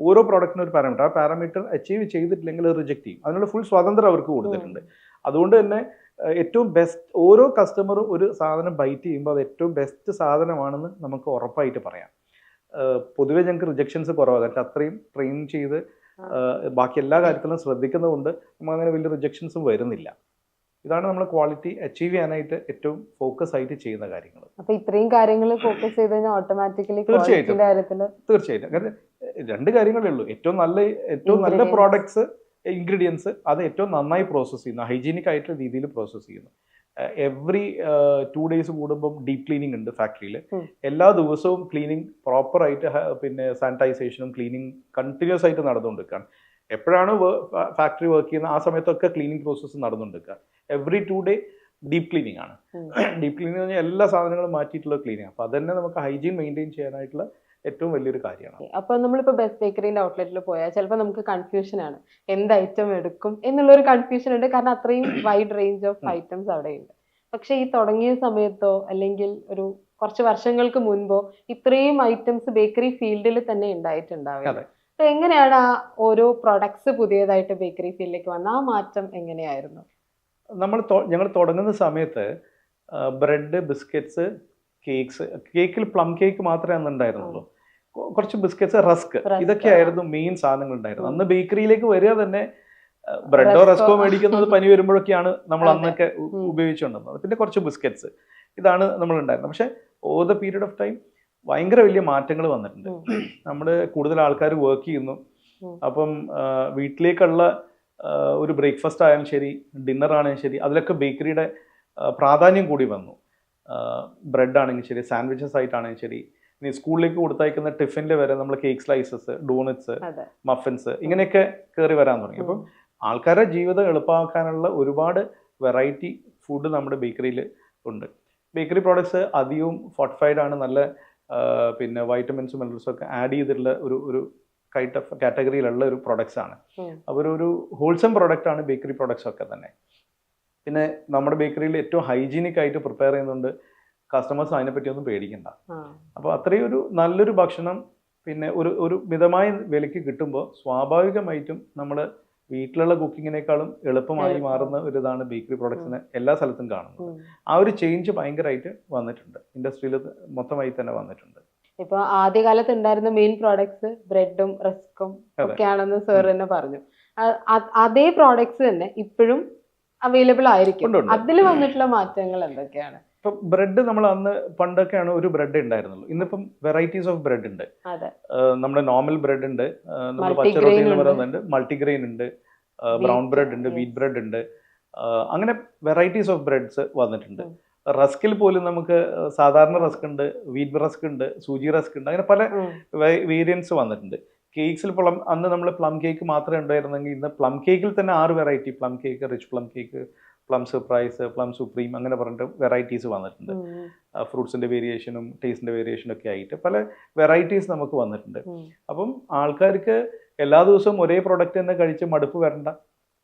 ഓരോ പ്രോഡക്റ്റിനും ഒരു പാരാമീറ്റർ ആ പാരാമീറ്റർ അച്ചീവ് ചെയ്തിട്ടില്ലെങ്കിൽ അത് റിജക്ട് ചെയ്യും. അതിനുള്ള ഫുൾ സ്വാതന്ത്ര്യം അവർക്ക് കൊടുത്തിട്ടുണ്ട്. അതുകൊണ്ട് തന്നെ ഏറ്റവും ബെസ്റ്റ് ഓരോ കസ്റ്റമറും ഒരു സാധനം ബൈറ്റ് ചെയ്യുമ്പോൾ അത് ഏറ്റവും ബെസ്റ്റ് സാധനമാണെന്ന് നമുക്ക് ഉറപ്പായിട്ട് പറയാം. പൊതുവേ പൊതുവെ ഞങ്ങൾക്ക് റിജക്ഷൻസ് കുറവാണ് കാരണം അത്രയും ട്രെയിൻ ചെയ്ത് ബാക്കി എല്ലാ കാര്യത്തിലും ശ്രദ്ധിക്കുന്നതുകൊണ്ട് നമുക്ക് അങ്ങനെ വലിയ റിജക്ഷൻസും വരുന്നില്ല. ഇതാണ് നമ്മൾ ക്വാളിറ്റി അച്ചീവ് ചെയ്യാനായിട്ട് ഏറ്റവും ഫോക്കസ് ആയിട്ട് ചെയ്യുന്ന കാര്യങ്ങൾ അപ്പൊ ഇത്രയും കാര്യങ്ങൾ ഫോക്കസ് ചെയ്ത് കഴിഞ്ഞാൽ ഓട്ടോമാറ്റിക്കലി തീർച്ചയായിട്ടും. തീർച്ചയായിട്ടും. കാരണം രണ്ട് കാര്യങ്ങളേ ഉള്ളൂ. ഏറ്റവും നല്ല ഏറ്റവും നല്ല പ്രോഡക്ട്സ് ഇൻഗ്രീഡിയൻസ് അത് ഏറ്റവും നന്നായി പ്രോസസ്സ് ചെയ്യുന്നു. ഹൈജീനിക് ആയിട്ടുള്ള രീതിയിൽ പ്രോസസ്സ് ചെയ്യുന്നു. എവറി ടു ഡേയ്സ് കൂടുമ്പം ഡീപ് ക്ലീനിങ് ഉണ്ട് ഫാക്ടറിയിൽ എല്ലാ ദിവസവും ക്ലീനിങ് പ്രോപ്പറായിട്ട് പിന്നെ സാനിറ്റൈസേഷനും ക്ലീനിങ് കണ്ടിന്യൂസ് ആയിട്ട് നടന്നുകൊണ്ടിരിക്കുകയാണ്. എപ്പോഴാണ് ഫാക്ടറി വർക്ക് ചെയ്യുന്ന ആ സമയത്തൊക്കെ ക്ലീനിങ് പ്രോസസ്സ് നടന്നുകൊണ്ടിരിക്കുക every two day deep cleaning ആണ്. ഡീപ് ക്ലീനിങ് പറഞ്ഞാൽ എല്ലാ സാധനങ്ങളും മാറ്റിയിട്ടുള്ള ക്ലീനിങ് അപ്പോൾ അതന്നെ നമുക്ക് ഹൈജീൻ മെയിന്റെയിൻ ചെയ്യാനായിട്ടുള്ള ഏറ്റവും വലിയൊരു കാര്യമാണ്. അപ്പൊ നമ്മളിപ്പോ ബെസ്റ്റ് ബേക്കറിന്റെ ഔട്ട്ലെറ്റിൽ പോയാൽ ചിലപ്പോൾ നമുക്ക് കൺഫ്യൂഷൻ ആണ്. എന്ത് ഐറ്റം എടുക്കും എന്നുള്ള ഒരു കൺഫ്യൂഷൻ ഉണ്ട്. കാരണം അത്രയും വൈഡ് റേഞ്ച് ഓഫ് ഐറ്റംസ് അവിടെ ഉണ്ട് പക്ഷെ ഈ തുടങ്ങിയ സമയത്തോ അല്ലെങ്കിൽ ഒരു കുറച്ച് വർഷങ്ങൾക്ക് മുൻപോ ഇത്രയും ഐറ്റംസ് ബേക്കറി ഫീൽഡിൽ തന്നെ ഉണ്ടായിട്ടുണ്ടാവില്ല. അപ്പൊ എങ്ങനെയാണ് ആ ഓരോ പ്രൊഡക്ട്സ് പുതിയതായിട്ട് ബേക്കറി ഫീൽഡിലേക്ക് വന്ന ആ മാറ്റം എങ്ങനെയായിരുന്നു? നമ്മൾ ഞങ്ങൾ തുടങ്ങുന്ന സമയത്ത് ബ്രെഡ് ബിസ്ക്കറ്റ്സ് കേക്ക്സ് കേക്കിൽ പ്ലം കേക്ക് മാത്രമേ അന്ന് ഉണ്ടായിരുന്നുള്ളൂ. കുറച്ച് ബിസ്ക്കറ്റ്സ് റസ്ക് ഇതൊക്കെ ഇതൊക്കെയായിരുന്നു മെയിൻ സാധനങ്ങൾ ഉണ്ടായിരുന്നത് അന്ന് ബേക്കറിയിലേക്ക് വരിക തന്നെ ബ്രെഡോ റസ്കോ. മേടിക്കുന്നത് പനി വരുമ്പോഴൊക്കെയാണ് നമ്മൾ. അന്നൊക്കെ ഉപയോഗിച്ചുകൊണ്ടിരുന്നത്. പിന്നെ കുറച്ച് ബിസ്ക്കറ്റ്സ് ഇതാണ് നമ്മൾ ഉണ്ടായിരുന്നത് പക്ഷേ over the period of time ഭയങ്കര വലിയ മാറ്റങ്ങൾ വന്നിട്ടുണ്ട്. നമ്മൾ കൂടുതൽ ആൾക്കാർ വർക്ക് ചെയ്യുന്നു. അപ്പം വീട്ടിലേക്കുള്ള ഒരു ബ്രേക്ക്ഫാസ്റ്റ് ആയാലും ശരി ഡിന്നർ ആണെങ്കിലും ശരി അതിലൊക്കെ ബേക്കറിയുടെ പ്രാധാന്യം കൂടി വന്നു. ബ്രെഡ് ആണെങ്കിലും ശരി സാൻഡ്വിച്ചസ് ആയിട്ടാണെങ്കിലും ശരി ഇനി സ്കൂളിലേക്ക് കൊടുത്തയക്കുന്ന ടിഫിനിൽ വരെ നമ്മൾ കേക്ക് സ്ലൈസസ് ഡോണറ്റ്സ് മഫിൻസ് ഇങ്ങനെയൊക്കെ കയറി വരാൻ തുടങ്ങി. അപ്പം ആൾക്കാരുടെ ജീവിതം എളുപ്പമാക്കാനുള്ള ഒരുപാട് വെറൈറ്റി ഫുഡ് നമ്മുടെ ബേക്കറിയിൽ ഉണ്ട്. ബേക്കറി പ്രോഡക്ട്സ് അധികവും ഫോർട്ടിഫൈഡ് ആണ്. നല്ല പിന്നെ വൈറ്റമിൻസും മിനറൽസും ഒക്കെ ആഡ് ചെയ്തിട്ടുള്ള ഒരു ഒരു കൈറ്റ് ഓഫ് കാറ്റഗറിയിലുള്ള ഒരു പ്രൊഡക്ട്സ് ആണ്. അപ്പോൾ ഒരു ഹോൾസം പ്രൊഡക്റ്റ് ആണ് ബേക്കറി പ്രൊഡക്ട്സ് ഒക്കെ തന്നെ. പിന്നെ നമ്മുടെ ബേക്കറിയിൽ ഏറ്റവും ഹൈജീനിക് ആയിട്ട് പ്രിപ്പയർ ചെയ്യുന്നുണ്ട് കസ്റ്റമേഴ്സ് അതിനെപ്പറ്റി പറ്റിയൊന്നും പേടിക്കണ്ട. അപ്പോൾ അത്രയും ഒരു നല്ലൊരു ഭക്ഷണം പിന്നെ ഒരു ഒരു മിതമായ വിലയ്ക്ക് കിട്ടുമ്പോൾ സ്വാഭാവികമായിട്ടും നമ്മൾ വീട്ടിലുള്ള കുക്കിങ്ങിനേക്കാളും എളുപ്പമായി മാറുന്ന ഒരു ഇതാണ് ബേക്കറി പ്രോഡക്ട്സിന് എല്ലാ സ്ഥലത്തും കാണുന്നത്. ആ ഒരു ചേഞ്ച് ഭയങ്കരമായിട്ട് വന്നിട്ടുണ്ട്. ഇൻഡസ്ട്രിയിൽ മൊത്തമായി തന്നെ വന്നിട്ടുണ്ട്. ഇപ്പൊ ആദ്യകാലത്ത് ഉണ്ടായിരുന്ന മെയിൻ പ്രോഡക്ട്സ് ബ്രെഡും റസ്കും ഒക്കെ ഒക്കെയാണെന്ന് സാർ തന്നെ പറഞ്ഞു. അതേ പ്രോഡക്ട്സ് തന്നെ ഇപ്പോഴും അവൈലബിൾ ആയിരിക്കും. അതിൽ വന്നിട്ടുള്ള മാറ്റങ്ങൾ എന്തൊക്കെയാണ്? ഇപ്പം ബ്രെഡ് നമ്മൾ അന്ന് പണ്ടൊക്കെയാണ് ഒരു ബ്രെഡ് ഉണ്ടായിരുന്നുള്ളൂ. ഇന്നിപ്പം വെറൈറ്റീസ് ഓഫ് ബ്രെഡ് ഉണ്ട്. നമ്മുടെ നോർമൽ ബ്രെഡ് ഉണ്ട്. നമ്മൾ പച്ചറൊട്ടി എന്ന്. പറയുന്നുണ്ട് മൾട്ടിഗ്രെയിൻ ഉണ്ട്. ബ്രൗൺ ബ്രെഡ് ഉണ്ട് വീറ്റ് ബ്രെഡ് ഉണ്ട്. അങ്ങനെ വെറൈറ്റീസ് ഓഫ് ബ്രെഡ്സ് വന്നിട്ടുണ്ട്. റസ്കിൽ പോലും നമുക്ക് സാധാരണ റസ്ക് ഉണ്ട് വീറ്റ് റസ്ക് ഉണ്ട് സൂചി റസ്ക് ഉണ്ട്. അങ്ങനെ പല വേരിയൻസ് വന്നിട്ടുണ്ട്. കേക്ക്സിൽ പ്ലം അന്ന് നമ്മൾ പ്ലം കേക്ക് മാത്രമേ ഉണ്ടായിരുന്നെങ്കിൽ ഇന്ന് പ്ലം കേക്കിൽ തന്നെ ആറ് variety plum cake rich plum cake plum surprise plum supreme അങ്ങനെ പറഞ്ഞിട്ട് വെറൈറ്റീസ് വന്നിട്ടുണ്ട്. ഫ്രൂട്ട്സിന്റെ വേരിയേഷനും ടേസ്റ്റിന്റെ വേരിയേഷനും ഒക്കെ ആയിട്ട് പല വെറൈറ്റീസ് നമുക്ക് വന്നിട്ടുണ്ട്. അപ്പം ആൾക്കാർക്ക് എല്ലാ ദിവസവും ഒരേ പ്രൊഡക്റ്റ് തന്നെ കഴിച്ച് മടുപ്പ് വരണ്ട.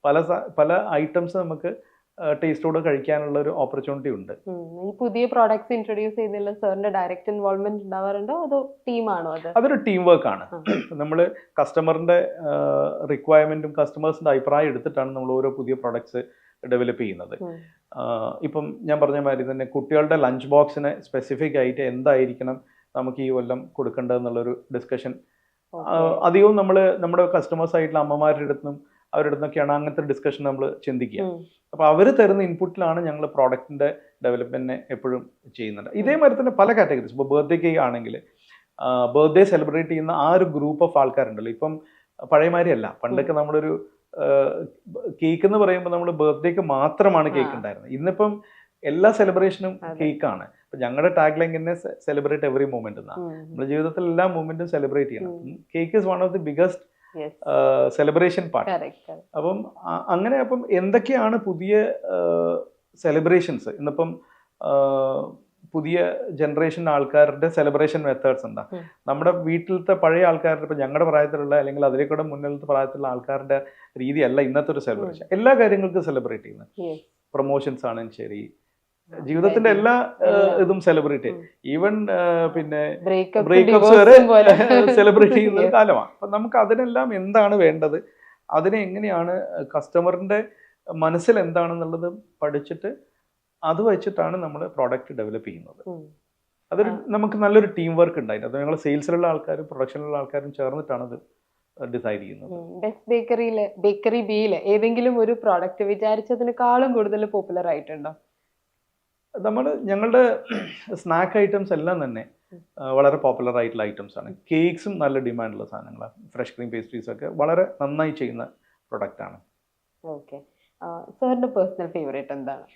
പല പല ഐറ്റംസ് നമുക്ക് ടേസ്റ്റോട് കഴിക്കാനുള്ള ഒരു ഓപ്പർച്യൂണിറ്റി ഉണ്ട്. ഈ പുതിയ പ്രോഡക്ട്സ് ഇൻട്രൊഡ്യൂസ് ചെയ്യുന്നതിൽ സാറിന്റെ ഡയറക്റ്റ് ഇൻവോൾവ്മെന്റ് ഉണ്ടാവാറുണ്ടോ? അതോ ടീമാണോ അത്? അതൊരു ടീം വർക്ക് ആണ് നമ്മൾ കസ്റ്റമറിന്റെ റിക്വയർമെന്റും കസ്റ്റമേഴ്സിന്റെ അഭിപ്രായം എടുത്തിട്ടാണ് നമ്മൾ ഓരോ പുതിയ പ്രൊഡക്ട്സ് ഡെവലപ്പ് ചെയ്യുന്നത്. ഇപ്പം ഞാൻ പറഞ്ഞ മാതിരി തന്നെ കുട്ടികളുടെ ലഞ്ച് ബോക്സിന് സ്പെസിഫിക് ആയിട്ട് എന്തായിരിക്കണം നമുക്ക് ഈ കൊല്ലം കൊടുക്കേണ്ടതെന്നുള്ളൊരു ഡിസ്കഷൻ. അധികവും നമ്മൾ നമ്മുടെ കസ്റ്റമേഴ്സ് ആയിട്ടുള്ള അമ്മമാരുടെ അടുത്തും അവരുടെ അടുത്തൊക്കെയാണ് അങ്ങനത്തെ ഡിസ്കഷൻ നമ്മൾ ചിന്തിക്കുക. അപ്പോൾ അവർ തരുന്ന ഇൻപുട്ടിലാണ് ഞങ്ങൾ പ്രോഡക്റ്റിന്റെ ഡെവലപ്മെന്റിനെ എപ്പോഴും ചെയ്യുന്നത്. ഇതേമാതിരി തന്നെ പല കാറ്റഗറീസ് ഇപ്പോൾ ബർത്ത്ഡേ കേക്ക് ആണെങ്കിൽ ബർത്ത്ഡേ സെലിബ്രേറ്റ് ചെയ്യുന്ന ആ ഒരു ഗ്രൂപ്പ് ഓഫ് ആൾക്കാരുണ്ടല്ലോ. ഇപ്പം പഴയമാരിയല്ല. പണ്ടൊക്കെ നമ്മളൊരു കേക്ക് എന്ന് പറയുമ്പോൾ നമ്മൾ ബർത്ത്ഡേക്ക് മാത്രമാണ് കേക്ക് ഉണ്ടായിരുന്നത് ഇന്നിപ്പം എല്ലാ സെലിബ്രേഷനും കേക്കാണ്. ഇപ്പൊ ഞങ്ങളുടെ ടാഗ് ലൈൻ തന്നെ സെലിബ്രേറ്റ് എവറി മൂമെന്റ് എന്നാണ്. നമ്മുടെ ജീവിതത്തിൽ എല്ലാ മൂമെന്റും സെലിബ്രേറ്റ് ചെയ്യണം. Cake is one of the biggest celebration part. അപ്പം അങ്ങനെ അപ്പം എന്തൊക്കെയാണ് പുതിയ സെലിബ്രേഷൻസ് ഇന്നിപ്പം പുതിയ ജനറേഷൻ ആൾക്കാരുടെ സെലിബ്രേഷൻ മെത്തേഡ്സ് എന്താ? നമ്മുടെ വീട്ടിലത്തെ പഴയ ആൾക്കാരുടെ ഇപ്പം ഞങ്ങളുടെ പ്രായത്തിലുള്ള അല്ലെങ്കിൽ അതിലേക്കൂടെ മുന്നിലത്തെ പ്രായത്തിലുള്ള ആൾക്കാരുടെ രീതിയല്ല ഇന്നത്തെ ഒരു സെലിബ്രേഷൻ എല്ലാ കാര്യങ്ങൾക്കും സെലിബ്രേറ്റ് ചെയ്യുന്നത്. പ്രൊമോഷൻസ് ആണെങ്കിലും ശരി. ജീവിതത്തിന്റെ എല്ലാ ഇതും സെലിബ്രേറ്റ്. ഈവൻ പിന്നെ ബ്രേക്കപ്പ് ബ്രേക്കപ്സ് വരെ സെലിബ്രേറ്റ് ചെയ്യുന്ന കാലമാണ്. അപ്പൊ നമുക്ക് അതിനെല്ലാം എന്താണ് വേണ്ടത്? അതിനെ എങ്ങനെയാണ് കസ്റ്റമറിന്റെ മനസ്സിൽ എന്താണെന്നുള്ളത് പഠിച്ചിട്ട് അത് വെച്ചിട്ടാണ് നമ്മൾ പ്രോഡക്റ്റ് ഡെവലപ്പ് ചെയ്യുന്നത്. അതൊരു നമുക്ക് നല്ലൊരു ടീം വർക്ക് ഉണ്ടായിരുന്നു അത് ഞങ്ങൾ സെയിൽസിലുള്ള ആൾക്കാരും പ്രൊഡക്ഷനിലുള്ള ആൾക്കാരും ചേർന്നിട്ടാണ് അത് ഡിസൈഡ് ചെയ്യുന്നത്. ബെസ്റ്റ് ബേക്കറിയിലെ ബേക്കറി ബിയിൽ ഏതെങ്കിലും ഒരു പ്രോഡക്റ്റ് വിചാരിച്ചതിനേക്കാളും കൂടുതൽ പോപ്പുലർ ആയിട്ടുണ്ടോ? നമ്മൾ ഞങ്ങളുടെ സ്നാക്ക് ഐറ്റംസ് എല്ലാം തന്നെ വളരെ പോപ്പുലർ ആയിട്ടുള്ള ഐറ്റംസ് ആണ്. കേക്ക്സും നല്ല ഡിമാൻഡുള്ള സാധനങ്ങളാണ് ഫ്രഷ് ക്രീം പേസ്ട്രീസ് ഒക്കെ വളരെ നന്നായി ചെയ്യുന്ന പ്രൊഡക്റ്റ് ആണ്. ഓക്കെ സാറിന്റെ പേഴ്സണൽ ഫേവറേറ്റ് എന്താണ്?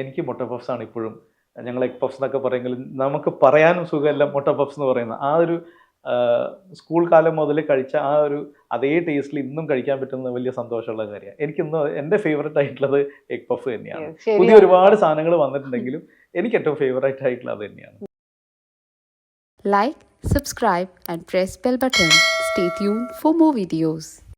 എനിക്ക് മുട്ട പഫ്സ് ആണ് ഇപ്പോഴും. ഞങ്ങൾ എഗ് പഫ്സ് എന്നൊക്കെ പറയുമെങ്കിലും നമുക്ക് പറയാനും സുഖമല്ല മുട്ട പഫ്സ് എന്ന് പറയുന്നത്. ആ ഒരു സ്കൂൾ കാലം മുതൽ കഴിച്ച ആ ഒരു അതേ ടേസ്റ്റിൽ ഇന്നും കഴിക്കാൻ പറ്റുന്ന വലിയ സന്തോഷമുള്ള കാര്യമാണ്. എനിക്ക് ഇന്ന് എന്റെ ഫേവറേറ്റ് ആയിട്ടുള്ളത് എഗ് പഫ് തന്നെയാണ്. പുതിയ ഒരുപാട് സാധനങ്ങൾ വന്നിട്ടുണ്ടെങ്കിലും എനിക്ക് ഏറ്റവും ഫേവറേറ്റ് ആയിട്ടുള്ളത് അത് തന്നെയാണ്. Like subscribe and press bell button stay tune for more videos.